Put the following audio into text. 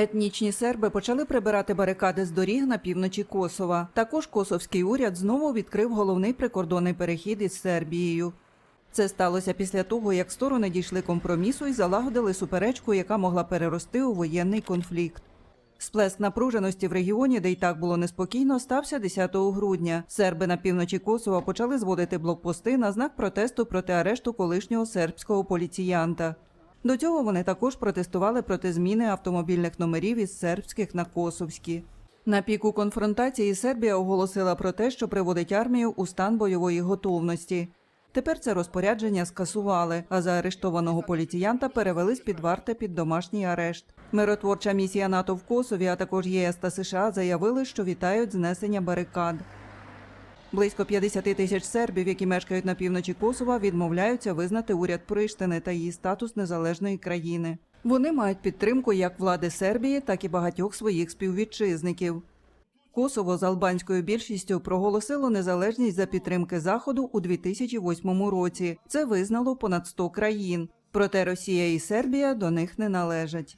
Етнічні серби почали прибирати барикади з доріг на півночі Косова. Також косовський уряд знову відкрив головний прикордонний перехід із Сербією. Це сталося після того, як сторони дійшли компромісу і залагодили суперечку, яка могла перерости у воєнний конфлікт. Сплеск напруженості в регіоні, де й так було неспокійно, стався 10 грудня. Серби на півночі Косова почали зводити блокпости на знак протесту проти арешту колишнього сербського поліціянта. До цього вони також протестували проти зміни автомобільних номерів із сербських на косовські. На піку конфронтації Сербія оголосила про те, що приводить армію у стан бойової готовності. Тепер це розпорядження скасували, а заарештованого поліціянта перевели з під варти під домашній арешт. Миротворча місія НАТО в Косові, а також ЄС та США заявили, що вітають знесення барикад. Близько 50 тисяч сербів, які мешкають на півночі Косова, відмовляються визнати уряд Приштини та її статус незалежної країни. Вони мають підтримку як влади Сербії, так і багатьох своїх співвітчизників. Косово з албанською більшістю проголосило незалежність за підтримки Заходу у 2008 році. Це визнало понад 100 країн. Проте Росія і Сербія до них не належать.